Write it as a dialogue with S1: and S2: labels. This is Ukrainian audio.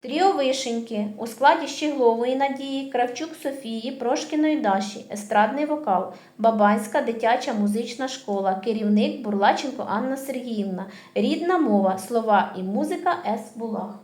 S1: Тріо вишеньки у складі Щеглової Надії, Кравчук Софії, Прошкіної Даші, естрадний вокал, Бабанська дитяча музична школа, керівник Бурлаченко Анна Сергіївна, рідна мова, слова і музика С. Булах.